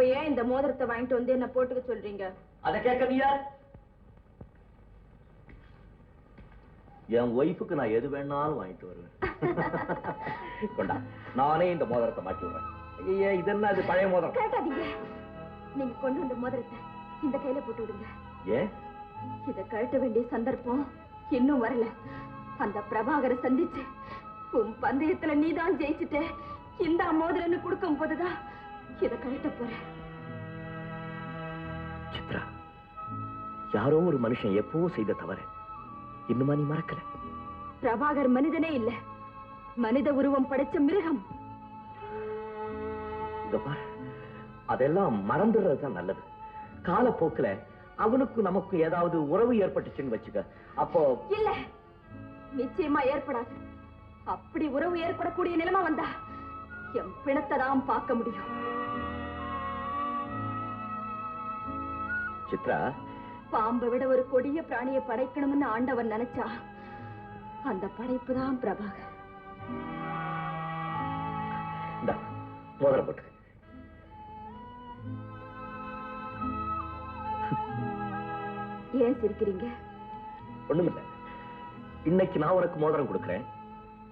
இப்ப ஏன் இந்த மோதிரத்தை வாங்கிட்டு வந்து என்ன போட்டுக்க சொல்றீங்க? அதை கேட்க நீ யார்? என் ஒய்ஃபுக்கு நான் எது வேணாலும் வாங்கிட்டு வருவேன். கொண்டா நானே இந்த மோதிரத்தை மாட்டி விடுறேன். ஐயா இது என்ன அது பழைய மோதிரம்? கேட்டாதீங்க. நீங்க கொண்டு வந்த மோதிரத்தை இந்த கையில போட்டு விடுங்க. ஏன்? இத கழட்ட வேண்டிய சந்தர்ப்பம் இன்னும் வரல. அந்த பிரபாகரை சந்திச்சு உன் பந்தயத்துல நீதான் ஜெயிச்சுட்ட இந்த மோதிரன்னு கொடுக்கும் போதுதான் இத கழட்ட போறேன். யாரோ ஒரு மனுஷன் எப்பவோ செய்த தவறு. இன்னுமா நீ மறக்கல? பிரபாகர் மனிதனே இல்ல. மனித உருவம் படைச்ச மிருகம். அதெல்லாம் மறந்துடுறதுதான் நல்லது. காலப்போக்குல அவனுக்கும் நமக்கு ஏதாவது உறவு ஏற்பட்டுச்சுன்னு வச்சுக்க. அப்போ இல்ல. நிச்சயமா ஏற்படாது. அப்படி உறவு ஏற்படக்கூடிய நிலைமை வந்தா என் பிணத்தை தான் பார்க்க முடியும். சித்ரா பாம்பை விட ஒரு கொடிய பிராணியை படைக்கணும்னு ஆண்டவன் நினைச்சா அந்த படைப்பு தான் பிரபாகர். போட்டு. ஏன் சிரிக்கிறீங்க? ஒண்ணுமில்ல. இன்னைக்கு நான் உனக்கு மோதிரம் கொடுக்கறேன்.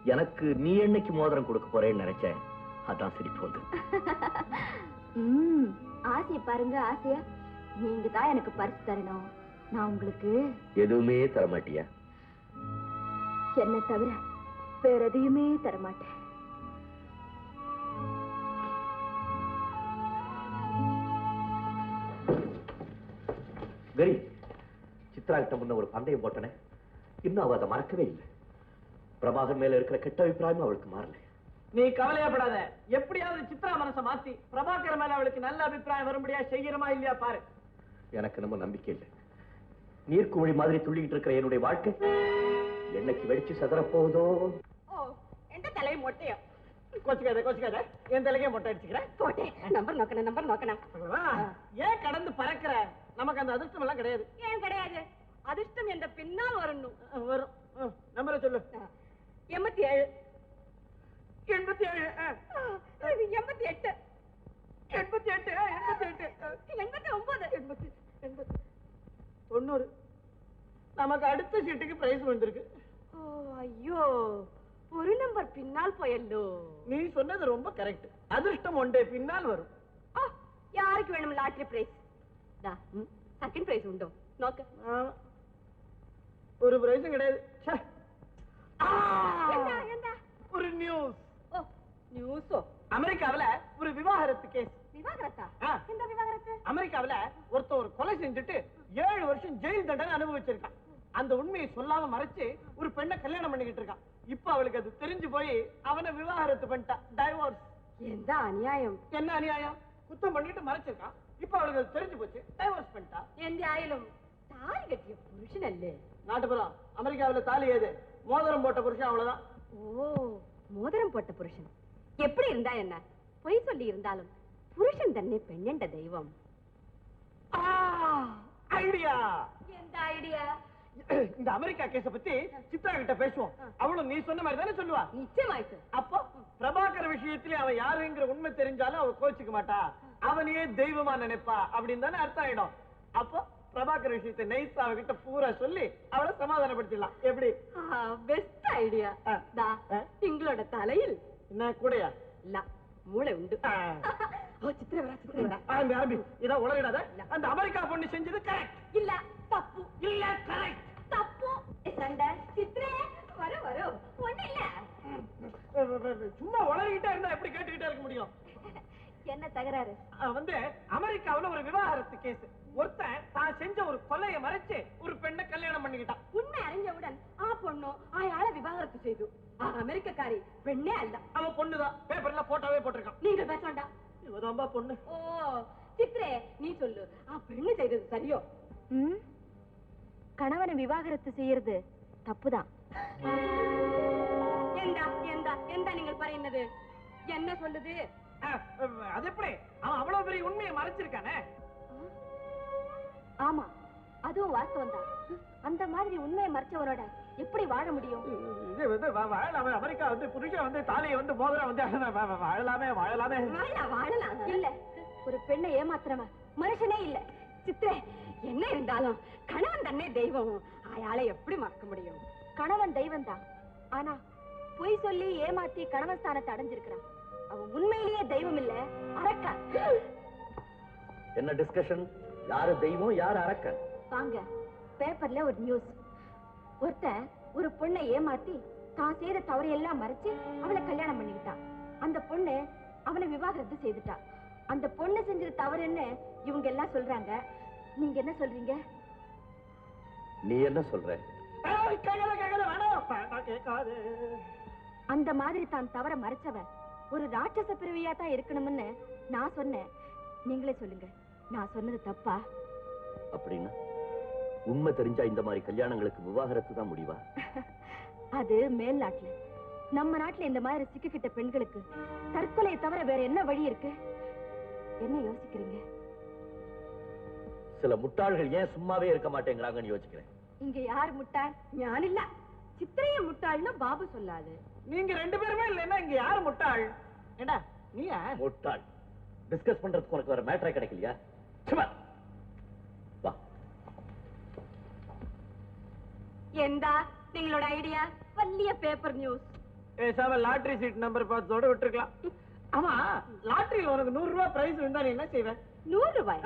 எனக்கு நீ என்னைக்கு மோதிரம் கொடுக்க போறேன்னு நினைச்சேன். அதான் சிரிப்பு வந்து. ஆசையை பாருங்க ஆசையா? நீங்க தான் எனக்கு பரிசு தரணும். நான் உங்களுக்கு எதுவுமே தர மாட்டியா என்ன தவிர வேற எதையுமே தரமாட்டேன். வெரி. சித்ரா கிட்ட முன்ன ஒரு பந்தயம் போட்டனே. இன்னும் அவ அதை மறக்கவே இல்லை. பிரபாகர் மேல இருக்கிற கெட்ட அபிப்பிராயம் அவளுக்கு மாறல. நீ கவலையப்படாத. எப்படியாவது சித்ரா மனசை மாத்தி பிரபாகர் மேல அவளுக்கு நல்ல அபிப்பிராயம் வரும்படியா செய்யறமா இல்லையா பாரு. எனக்கு நம்ம நம்பிக்கை இல்லை. நீர்க்குமிழி மாதிரி துள்ளிக்கிட்டு இருக்கிற என்னுடைய வாழ்க்கை? என்னைக்கு வெடிச்சு சதற போகுதோ? ஓ எந்த தலை மொட்டையா? கோச்சுக்காத கோச்சுக்காத. என் தலைக்கே மொட்டை அடிச்சுக்கிறேன். Number நோக்கணும் number நோக்கணும்? ஏன் கடந்து பறக்கிற? நமக்கு அந்த அதிர்ஷ்டம் எல்லாம் கிடையாது. ஏன் கிடையாது? அதிர்ஷ்டம் என்ற பின்னால் வரணும். வரும். நம்பரை சொல்லு. எண்பத்தி ஏழு எண்பத்தி ஏழு. எண்பத்தி எட்டு எண்பத்தி எட்டு எண்பத்தி எட்டு எண்பத்தி ஒன்பது எண்பத்தி எண்பத்தி. தொண்ணூறு. நமக்கு அடுத்த சீட்டுக்கு பிரைஸ் வந்திருக்கு. ஓ ஐயோ. ஒரு நம்பர் பின்னால் போயல்லோ. நீ சொன்னது ரொம்ப கரெக்ட் அதிர்ஷ்டம் ஒன்றே பின்னால் வரும். யாருக்கு வேணும் லாட்டரி பிரைஸ் தா செகண்ட் பிரைஸ் உண்டோ? நோக்க. ஒரு பிரைஸும் கிடையாது. ஒரு நியூஸ் ஓ நியூஸோ அமெரிக்காவுல ஒரு விவாகரத்து கேஸ் விவாகரத்தா. இந்த விவாகரத்து? அமெரிக்காவுல ஒருத்தன் ஒரு கொலை செஞ்சுட்டு ஏழு வருஷம் ஜெயில் தண்டனை அனுபவிச்சிருக்கான். அந்த உண்மையை சொல்லாம மறைச்சு ஒரு பெண்ணை கல்யாணம் பண்ணிக்கிட்டு இருக்கான். இப்ப அவளுக்கு அது தெரிஞ்சு போய் அவனை விவாகரத்து பண்ணிட்டா. டைவோர்ஸ் எந்த அநியாயம்? என்ன அநியாயம்? குத்தம் பண்ணிட்டு மறைச்சிருக்கான். இப்ப அவளுக்கு அது தெரிஞ்சு போச்சு. டைவோர்ஸ் பண்ணிட்டா. எந்த ஆயிலும்? தாலி கட்டிய புருஷன் அல்ல. நாட்டுப்புறம் அமெரிக்காவுல தாலி ஏது? மோதிரம் போட்ட புருஷன் அவ்வளவுதான். ஓ மோதிரம் போட்ட புருஷன். எப்படி இருந்தா என்ன? பொய் சொல்லி இருந்தாலும் புருஷன் தன்னை பெண்ணென்ற தெய்வம். ஐடியா எந்த ஐடியா இந்த அமெரிக்கா கேஸ பத்தி சித்ரா கிட்ட பேசுவோம். அவளும் நீ சொன்ன மாதிரி தானே சொல்லுவா? நிச்சயமாயிட்டு. அப்போ பிரபாகர் விஷயத்திலே அவன் யாருங்கிற உண்மை தெரிஞ்சாலும் அவ கோச்சுக்க மாட்டா. அவனையே தெய்வமா நினைப்பா அப்படின்னு தானே அர்த்தம் ஆயிடும். அப்போ பிரபாகர் விஷயத்தை நைஸ் அவகிட்ட பூரா சொல்லி அவளை சமாதானப்படுத்திடலாம். எப்படி? Best idea. எங்களோட தலையில் என்ன கூடயா? இல்ல மூளை உண்டு. சித்திரவரா சித்திரவரா ஆரம்பி ஆரம்பி இதான் உளறிடாத. அந்த அமெரிக்கா பொண்ணு செஞ்சது கரெக்ட் இல்ல தப்பு. இல்ல கரெக்ட் சண்டை. சித்திரே வர வரும் ஒண்ணு இல்ல. சும்மா உளறிக்கிட்டே இருந்தா எப்படி கேட்டுக்கிட்டே இருக்க முடியும்? என்ன தகராறு? வந்து அமெரிக்காவுல ஒரு விவாகரத்து கேஸ். ஒருத்தன் தான் செஞ்ச ஒரு கொலையை மறைச்சு ஒரு பெண்ணை கல்யாணம் பண்ணிக்கிட்டான். உண்மை அறிஞ்சவுடன் ஆ பொண்ணு ஆயாள விவாகரத்து செய்து. ஆ அமெரிக்கக்காரி பெண்ணே அல்ல. அவன் பொண்ணுதான். பேப்பர்ல போட்டோவே போட்டிருக்கான். நீங்கள் பேச வேண்டாம். இவதான்பா பொண்ணு. ஓ சித்ரே நீ சொல்லு. ஆ பெண்ணு செய்தது சரியோ? கணவனை விவாகரத்து செய்யறது தப்புதான். எந்தா எந்தா எந்தா நீங்கள் பறையினது என்ன சொல்லுது? அது எப்படி? அவன் அவ்வளவு பெரிய உண்மையை மறைச்சிருக்கானே? ஆமா. அதுவும் வாஸ்தவம் தான் அந்த மாதிரி உண்மையை மறைச்சவரோட எப்படி வாழ முடியும்? வந்து அமெரிக்கா வந்து புருஷன் வந்து தாலியை வந்து மோதிரம் வந்து வாழலாமே வாழலாமே. வாழலாம் வாழலாம். இல்ல ஒரு பெண்ணை ஏமாத்துறவன் மனுஷனே இல்ல. சித்திரே என்ன இருந்தாலும் கணவன் தன்னே தெய்வம். அயாளை எப்படி மறக்க முடியும்? கணவன் தெய்வம் தான் ஆனா பொய் சொல்லி ஏமாத்தி கணவன் ஸ்தானத்தை அடைஞ்சிருக்கிறான். அவன் உண்மையிலேயே தெய்வம் இல்ல அரக்கன் என்ன டிஸ்கஷன் யாரு தெய்வம் யாரு அரக்கன் வாங்க பேப்பர்ல ஒரு நியூஸ் ஒருத்தன் ஒரு பொண்ணை ஏமாத்தி தான் செய்த தவறையெல்லாம் மறைச்சு அவளை கல்யாணம் பண்ணிக்கிட்டான் அந்த பொண்ணு அவனை விவாகரத்து செய்துட்டா. அந்த பொண்ணு செஞ்சது தவறுன்னு இவங்க எல்லாம் சொல்றாங்க. நீங்க என்ன சொல்றீங்க? நீ என்ன சொல்ற. அந்த மாதிரி தான் தவற மறைச்சவன். ஒரு ராட்சச பிறவியா தான் இருக்கணும்னு நான் சொன்னேன். நீங்களே சொல்லுங்க. நான் சொன்னது தப்பா? அப்படின்னா உண்மை தெரிஞ்சா இந்த மாதிரி கல்யாணங்களுக்கு விவாகரத்து தான் முடிவா? அது மேல் நாட்டுல. நம்ம நாட்டுல இந்த மாதிரி சிக்கிக்கிட்ட பெண்களுக்கு தற்கொலையை தவிர வேற என்ன வழி இருக்கு? என்ன யோசிக்கிறீங்க? சில முட்டாள்கள் ஏன் சும்மாவே இருக்க மாட்டேங்கிறாங்கன்னு யோசிக்கிறேன். இங்க யார் முட்டாள்? ஞான் இல்ல சித்திரைய முட்டாள்னு பாபு சொல்லாது. நீங்க ரெண்டு பேருமே இல்லைன்னா இங்க யாரு முட்டாள்? ஏண்டா நீயா? முட்டாள். டிஸ்கஸ் பண்றதுக்கு உனக்கு வேற மேட்டரே கிடைக்கலையா? சும்மா. வா. எந்தா நீங்களோட ஐடியா வல்லிய பேப்பர் நியூஸ் பேசாம லாட்டரி சீட் நம்பர் பார்த்தோட விட்டுருக்கலாம். ஆமா. லாட்டரியில உனக்கு நூறு ரூபாய் பிரைஸ் விழுந்தா நீ என்ன செய்வ? நூறு ரூபாய்?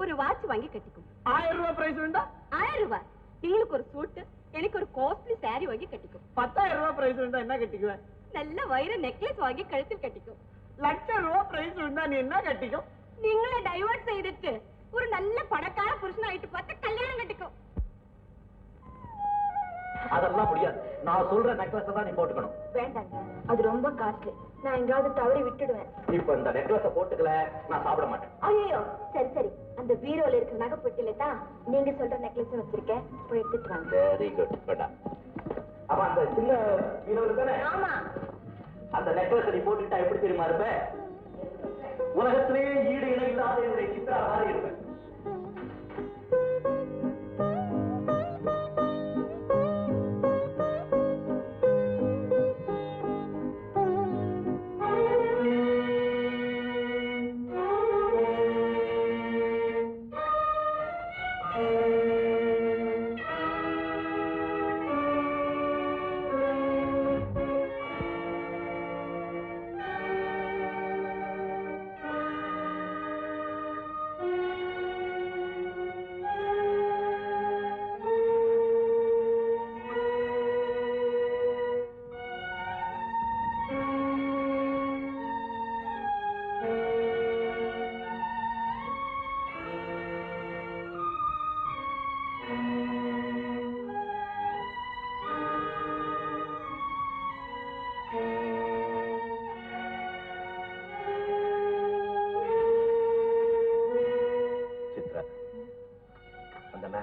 ஒரு வாட்ச் வாங்கி கட்டிக்கும். ஆயிரம் ரூபாய் பிரைஸ் விழுந்தா ஆயிரம் ரூபாய். உங்களுக்கு ஒரு சூட்டு எனக்கு ஒரு காஸ்ட்லி saree வாங்கி கட்டிக்கும். பத்தாயிரம் ரூபாய் பிரைஸ் விழுந்தா என்ன கட்டிக்குவேன் நல்ல வைர நெக்லஸ் வாங்கி கழுத்தில் கட்டிக்கும். லட்சம் ரூபாய் பிரைஸ் விழுந்தா நீ என்ன கட்டிக்கும்? நீங்களே டைவர்ட் செய்துட்டு ஒரு நல்ல பணக்கார புருஷன் ஆயிட்டு பார்த்து கல்யாணம் கட்டிக்கும். அதெல்லாம் முடியாது. நான் சொல்ற நெக்லஸ் தான் நீ போட்டுக்கணும். வேண்டாங்க. அது ரொம்ப காஸ்ட்லி நான் எங்காவது தவறி விட்டுடுவேன். இப்ப இந்த நெக்லஸ போட்டுக்கல நான் சாப்பிட மாட்டேன். ஐயோ சரி சரி. அந்த பீரோல இருக்கிற நகை பொட்டியில தான் நீங்க சொல்ற நெக்லஸ் வச்சிருக்கேன். போய் எடுத்துட்டு வாங்க. வெரி குட் வேண்டாம். அப்ப அந்த சின்ன வீரவுல தானே? ஆமா. அந்த நெக்லஸ் நீ போட்டுட்டா எப்படி தெரியுமா இருப்ப? உலகத்திலேயே ஈடு இணையில்லாத என்னுடைய சித்ரா மாதிரி இருப்பேன்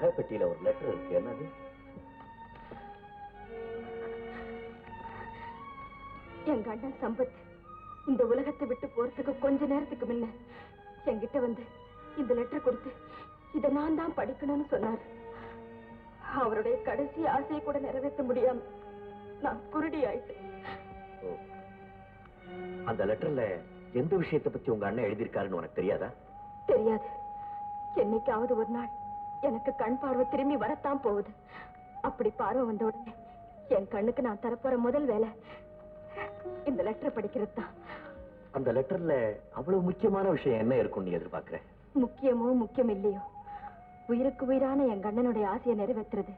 அந்த நகை பெட்டியில ஒரு லெட்டர் இருக்கு. என்னது? எங்க அண்ணன் சம்பத் இந்த உலகத்தை விட்டு போறதுக்கு கொஞ்ச நேரத்துக்கு முன்ன என்கிட்ட வந்து இந்த லெட்டர் கொடுத்து இத நான் தான் படிக்கணும்னு சொன்னார். அவருடைய கடைசி ஆசையை கூட நிறைவேற்ற முடியாம நான் குருடி ஆயிட்டேன். அந்த லெட்டர்ல எந்த விஷயத்தை பத்தி உங்க அண்ணன் எழுதியிருக்காருன்னு உனக்கு தெரியாதா? தெரியாது. என்னைக்காவது ஒரு நாள் எனக்கு கண் பார்வை திரும்பி வரத்தான் போகுது. அப்படி பார்வை வந்த உடனே என் கண்ணுக்கு நான் தரப்போற முதல் வேலை இந்த லெட்டர் படிக்கிறது தான். அந்த லெட்டர்ல அவ்வளவு முக்கியமான விஷயம் என்ன இருக்கும்னு நீ எதிர்பார்க்கிற? முக்கியமோ முக்கியம் இல்லையோ உயிருக்கு உயிரான என் கண்ணனுடைய ஆசையை நிறைவேற்றுறது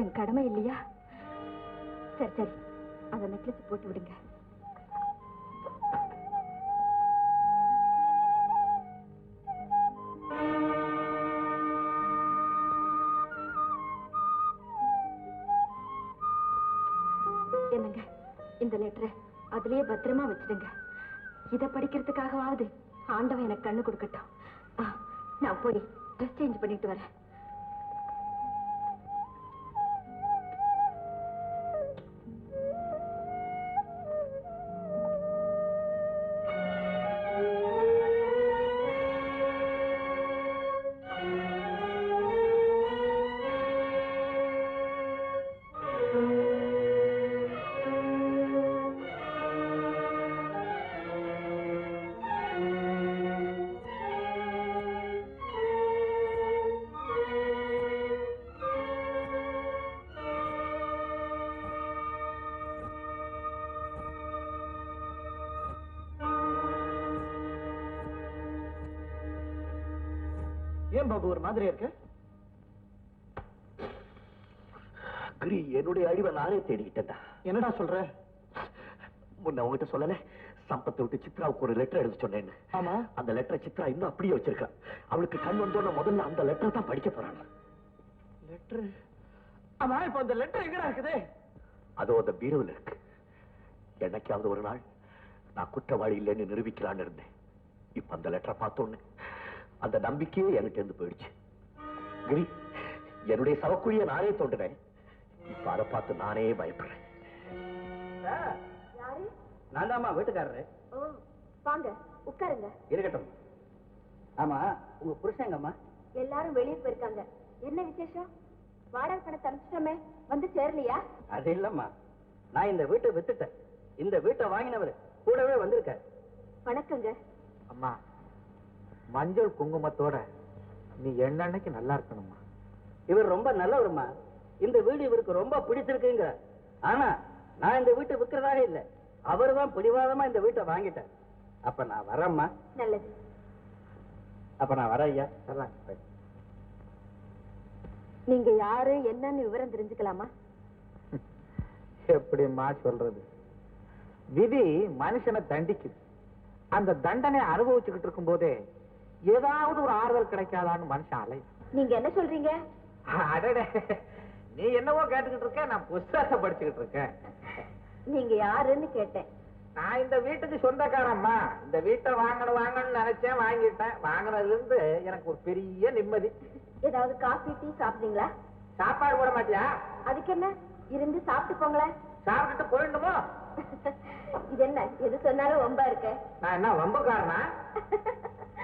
என் கடமை இல்லையா? சரி சரி. அந்த நெக்லஸ் போட்டு விடுங்க. என்னங்க? இந்த லெட்டரை அதுலயே பத்திரமா வச்சிடுங்க. இத படிக்கிறதுக்காகவாவது ஆண்டவன் எனக்கு கண்ணு கொடுக்கட்டும். நான் போய் ட்ரெஸ் சேஞ்ச் பண்ணிட்டு வரேன். ஏன் பாபு ஒரு மாதிரி இருக்கு? கிரி என்னுடைய அழிவை நானே தேடிக்கிட்டேன்டா. என்னடா சொல்ற? முன்ன உங்ககிட்ட சொல்லல சம்பத்தை விட்டு சித்ராவுக்கு ஒரு லெட்டர் எழுத சொன்னேன்னு. ஆமா. அந்த லெட்டரை சித்ரா இன்னும் அப்படியே வச்சிருக்கா. அவளுக்கு கண் வந்தோட முதல்ல அந்த லெட்டர் தான் படிக்க போறாங்க. லெட்டர் ஆமா இப்ப அந்த லெட்டர் எங்கடா இருக்குது? அதோ அந்த பீரோவில் இருக்கு. என்னைக்காவது ஒரு நாள் நான் குற்றவாளி இல்லைன்னு நிரூபிக்கலான்னு இருந்தேன். இப்ப அந்த லெட்டரை பார்த்தோன்னு அந்த நம்பிக்கையே என்கிட்ட இருந்து போயிடுச்சு. கிரி என்னுடைய சவக்குழிய நானே தோண்டினேன் இப்ப அதை பார்த்து நானே பயப்படுறேன். யாரு? நான் தாம்மா வீட்டுக்காரரு. ஓ வாங்க உட்காருங்க. இருக்கட்டும். ஆமா உங்க புருஷங்கம்மா எல்லாரும் வெளியே போயிருக்காங்க. என்ன விசேஷம்? வாடகை பணத்தை அனுப்பிச்சிட்டோமே வந்து சேரலையா? அது இல்லம்மா. நான் இந்த வீட்டை வித்துட்டேன். இந்த வீட்டை வாங்கினவர் கூடவே வந்திருக்காரு. வணக்கங்க. அம்மா மஞ்சள் குங்குமத்தோட நீ என்னன்னைக்கு நல்லா இருக்கணும்மா? இவர் ரொம்ப நல்லவருமா இந்த வீடு இவருக்கு ரொம்ப பிடிச்சிருக்குங்க ஆனா நான் இந்த வீட்டை விற்கிறதாக இல்லை. அவர் தான் பிடிவாதமா இந்த வீட்டை வாங்கிட்டார். அப்ப நான் வரேம்மா. நல்லது. அப்ப நான் வரேன் ஐயா. நல்லா நீங்க யாரு என்னன்னு விவரம் தெரிஞ்சுக்கலாமா? எப்படிம்மா சொல்றது? விதி மனுஷனை தண்டிக்குது. அந்த தண்டனை அனுபவிச்சுக்கிட்டு இருக்கும் போதே ஏதாவது ஒரு ஆறுதல் கிடைக்காதான்னு மனுஷன் அலை. நீங்க என்ன சொல்றீங்க? அடடே. நீ என்னவோ கேட்டுக்கிட்டு இருக்க நான் புஸ்தகத்தை படிச்சுக்கிட்டு இருக்கேன். நீங்க யாருன்னு கேட்டேன். நான் இந்த வீட்டுக்கு சொந்தக்காரம்மா. இந்த வீட்டை வாங்கணும் வாங்கணும்னு நினைச்சேன் வாங்கிட்டேன். வாங்கினதுல இருந்து எனக்கு ஒரு பெரிய நிம்மதி. ஏதாவது காஃபி டீ சாப்பிட்டீங்களா சாப்பாடு போட மாட்டியா? அதுக்கு என்ன? இருந்து சாப்பிட்டு போங்களேன். சாப்பிட்டுட்டு போயிடணுமோ இது என்ன? எது சொன்னாலும் ரொம்ப இருக்க. நான் என்ன வம்புக்காரனா?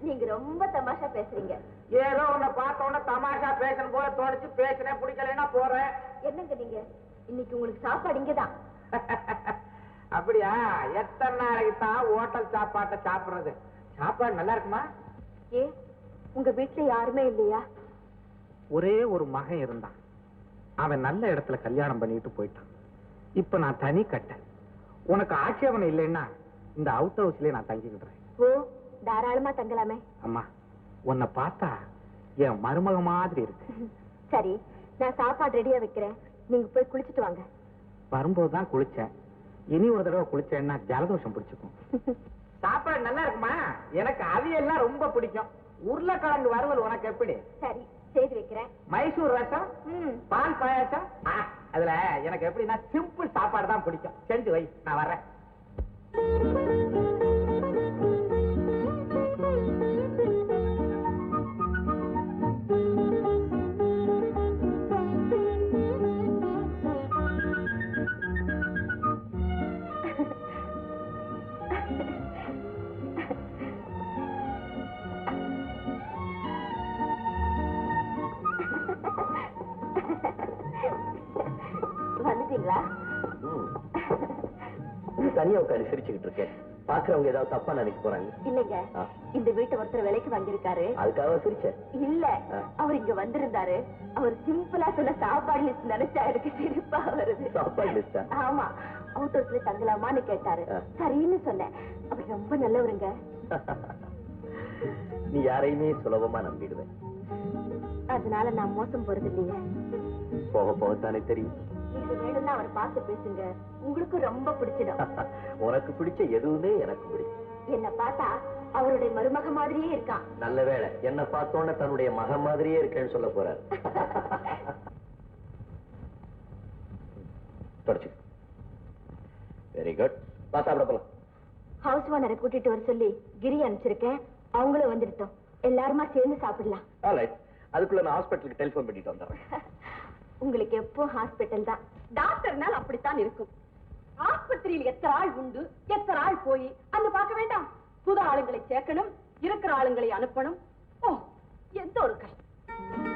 நீங்க ரொம்ப தமாஷா பேசுறீங்க. ஏதோ உன்னை பார்த்த உடனே தமாஷா பேசணும் போல தோணுச்சு. பேசினேன் பிடிக்கலைன்னா போறேன். என்னங்க நீங்க? இன்னைக்கு உங்களுக்கு சாப்பாடு இங்கதான். அப்படியா? எத்தனை நாளைக்கு தான் ஹோட்டல் சாப்பாட்டை சாப்பிடுறது? சாப்பாடு நல்லா இருக்குமா? ஏ உங்க வீட்டுல யாருமே இல்லையா? ஒரே ஒரு மகன் இருந்தான். அவன் நல்ல இடத்துல கல்யாணம் பண்ணிட்டு போயிட்டான். இப்ப நான் தனி கட்டேன் உனக்கு ஆட்சேபனை இல்லைன்னா இந்த அவுட் ஹவுஸ்லயே நான் தங்கிக்கிடுறேன். ஓ தாராளமா தங்கலாமே. அம்மா உன்னை பார்த்தா என் மருமக மாதிரி இருக்கு. சரி நான் சாப்பாடு ரெடியா வைக்கிறேன். நீங்க போய் குளிச்சிட்டு வாங்க. வரும்போது தான் குளிச்சேன். இனி ஒரு தடவை குளிச்சேன்னா ஜலதோஷம் பிடிச்சுக்கும். சாப்பாடு நல்லா இருக்குமா? எனக்கு அவியெல்லாம் ரொம்ப பிடிக்கும். உருளைக்கிழங்கு வறுவல் உனக்கு எப்படி? சரி செய்து வைக்கிறேன். மைசூர் ரசம் பால் பாயாசம். அதுல எனக்கு எப்படின்னா சிம்பிள் சாப்பாடு தான் பிடிக்கும். செஞ்சு வை நான் வர்றேன். தனியா உட்காந்து சிரிச்சுக்கிட்டு இருக்கேன். பாக்குறவங்க ஏதாவது தப்பா நினைக்க போறாங்க? இல்லைங்க. இந்த வீட்டை ஒருத்தர் விலைக்கு வாங்கியிருக்காரு அதுக்காக சிரிச்சேன். இல்ல. அவர் இங்க வந்திருந்தாரு. அவர் சிம்பிளா சொன்ன சாப்பாடு லிஸ்ட் நினைச்சா எனக்கு சிரிப்பா வருது. சாப்பாடு லிஸ்டா ஆமா. அவுட் ஹவுஸ்ல தங்கலாமான்னு கேட்டாரு. சரின்னு சொன்னேன். அவர் ரொம்ப நல்லவருங்க. நீ யாரையுமே சுலபமா நம்பிடுவேன். அதனால நான் மோசம் போறது இல்லையே போக போகத்தானே தெரியும். நீங்க வேணும்னா அவரை பார்த்து பேசுங்க. உங்களுக்கு ரொம்ப பிடிச்சிடும். உனக்கு பிடிச்ச எதுவுமே எனக்கு பிடிக்கும். என்ன பார்த்தா அவருடைய மருமக மாதிரியே இருக்கான். நல்ல வேளை. என்ன பார்த்தோன்னே தன்னுடைய மகன் மாதிரியே இருக்கேன்னு சொல்ல போறாரு. தொடச்சு. வெரி குட் போலாம். ஹவுஸ் ஓனரை கூட்டிட்டு வர சொல்லி கிரி அனுப்பிச்சிருக்கேன். அவங்களும் வந்துருட்டோம் எல்லாருமா சேர்ந்து சாப்பிடலாம். அதுக்குள்ள நான் ஹாஸ்பிட்டலுக்கு டெலிஃபோன் பண்ணிட்டு வந்துடுறேன். உங்களுக்கு எப்போ ஹாஸ்பிட்டல் தான்? டாக்டர்னால் அப்படித்தான் இருக்கும். ஆஸ்பத்திரியில் எத்தனை ஆள் உண்டு எத்தனை ஆள் போய்? அந்த பார்க்க வேண்டாம். புது ஆளுங்களை சேர்க்கணும் இருக்கிற ஆளுங்களை அனுப்பணும். ஓ எந்த ஒரு கஷ்டம்.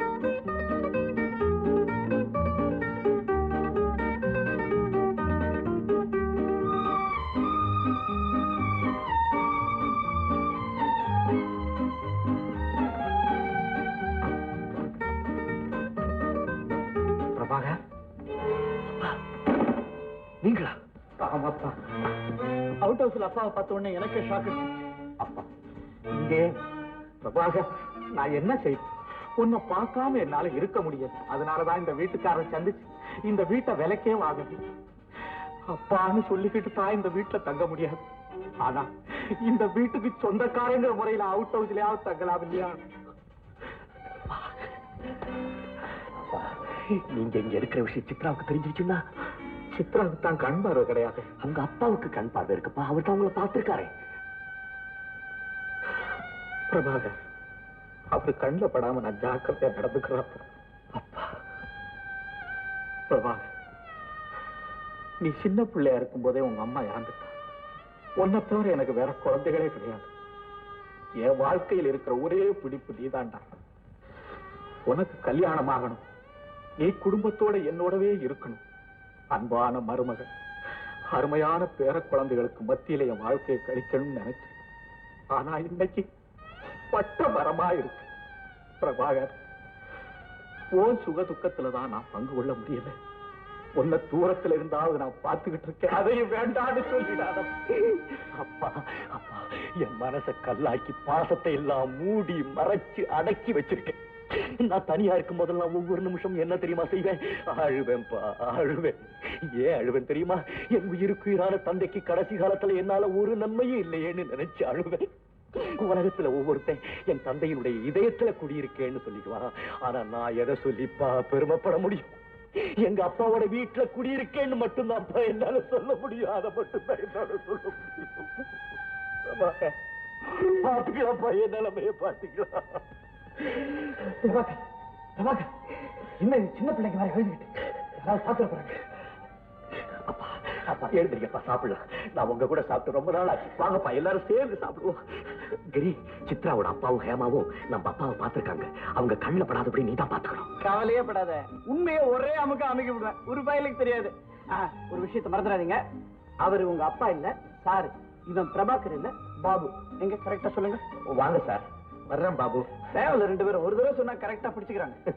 பஸ்ல அப்பாவை பார்த்த உடனே எனக்கே ஷாக் அப்பா இங்கே பிரபாகர் நான் என்ன செய்ய உன்னை பார்க்காம என்னால இருக்க முடியாது. அதனாலதான் இந்த வீட்டுக்காரன் சந்திச்சு இந்த வீட்டை விலைக்கே வாங்குது அப்பான்னு சொல்லிக்கிட்டு தான் இந்த வீட்டுல தங்க முடியாது. ஆனா இந்த வீட்டுக்கு சொந்தக்காரங்கிற முறையில அவுட் ஹவுஸ்லயாவது தங்கலாம் இல்லையா? நீங்க இங்க இருக்கிற விஷயம் சித்ராவுக்கு தெரிஞ்சிருச்சுன்னா சித்ராவுக்கு தான் கண் பார்வை கிடையாது. அவங்க அப்பாவுக்கு கண் பார்வை இருக்குப்பா. அவர் தான் உங்களை பார்த்திருக்காரே. பிரபாகர் அவரு கண்ணில் படாம நான் ஜாக்கிரதையா நடந்துக்கிறப்ப. அப்பா. பிரபாகர் நீ சின்ன பிள்ளையா இருக்கும் போதே உங்க அம்மா இறந்துட்டா. உன்னை தவிர எனக்கு வேற குழந்தைகளே கிடையாது. என் வாழ்க்கையில் இருக்கிற ஒரே பிடிப்பு நீதான்டா உனக்கு கல்யாணம் ஆகணும் நீ குடும்பத்தோட என்னோடவே இருக்கணும். அன்பான மருமகன் அருமையான பேர குழந்தைகளுக்கு மத்தியில என் வாழ்க்கையை கழிக்கணும்னு நினைச்சேன். ஆனா இன்னைக்கு பட்ட மரமா இருக்கு பிரபாகர் போன் சுக துக்கத்துல தான் நான் பங்கு கொள்ள முடியல. உன்ன தூரத்துல இருந்தாவது நான் பார்த்துக்கிட்டு இருக்கேன். அதையும் வேண்டான்னு சொல்லிடாத. அப்பா அப்பா என் மனச கல்லாக்கி பாசத்தை எல்லாம் மூடி மறைச்சு அடக்கி வச்சிருக்கேன். நான் தனியா இருக்கும் போதெல்லாம் ஒவ்வொரு நிமிஷம் என்ன தெரியுமா செய்வேன்? அழுவேன்பா அழுவேன். ஏன் அழுவேன் தெரியுமா? என் உயிருக்கு உயிரான தந்தைக்கு கடைசி காலத்துல என்னால ஒரு நன்மையே இல்லையேன்னு நினைச்சு அழுவேன். உலகத்துல ஒவ்வொருத்தன் என் தந்தையினுடைய இதயத்துல குடியிருக்கேன்னு சொல்லிக்குவான். ஆனா நான் எதை சொல்லிப்பா? பெருமைப்பட முடியும். எங்க அப்பாவோட வீட்டுல குடியிருக்கேன்னு மட்டும்தான் என்னால சொல்ல முடியும். அதை மட்டும்தான் என்னால சொல்ல முடியும். பாத்துக்கலாம் பையன் என் நிலைமைய பாத்துக்கலாம். பிரபாகர் பிரபாகர். என்ன இது சின்ன பிள்ளைங்க மாதிரி எழுதிக்கிட்டு யாராவது பார்த்துட போறாங்க. அப்பா அப்பா எழுந்திரிக்கப்பா சாப்பிடலாம். நான் உங்க கூட சாப்பிட்டு ரொம்ப நாள் ஆச்சு வாங்கப்பா எல்லாரும் சேர்ந்து சாப்பிடுவோம். கிரி சித்ராவோட அப்பாவும் ஹேமாவும் நம்ம அப்பாவை பார்த்திருக்காங்க. அவங்க கண்ணில் படாதபடி நீ தான் பாத்துக்கணும் கவலையே படாத. உண்மையை ஒரே அமுக்க அமைக்க விடுவேன். ஒரு பயலுக்கு தெரியாது. ஒரு விஷயத்தை மறந்துடாதீங்க. அவரு உங்க அப்பா இல்ல சாரு. இவன் பிரபாகர் இல்ல பாபு. எங்க கரெக்டா சொல்லுங்க. வாங்க சார். வர்றேன் பாபு. சேவல ரெண்டு பேரும் ஒரு தடவை சொன்னா கரெக்டா பிடிச்சுக்கிறாங்க.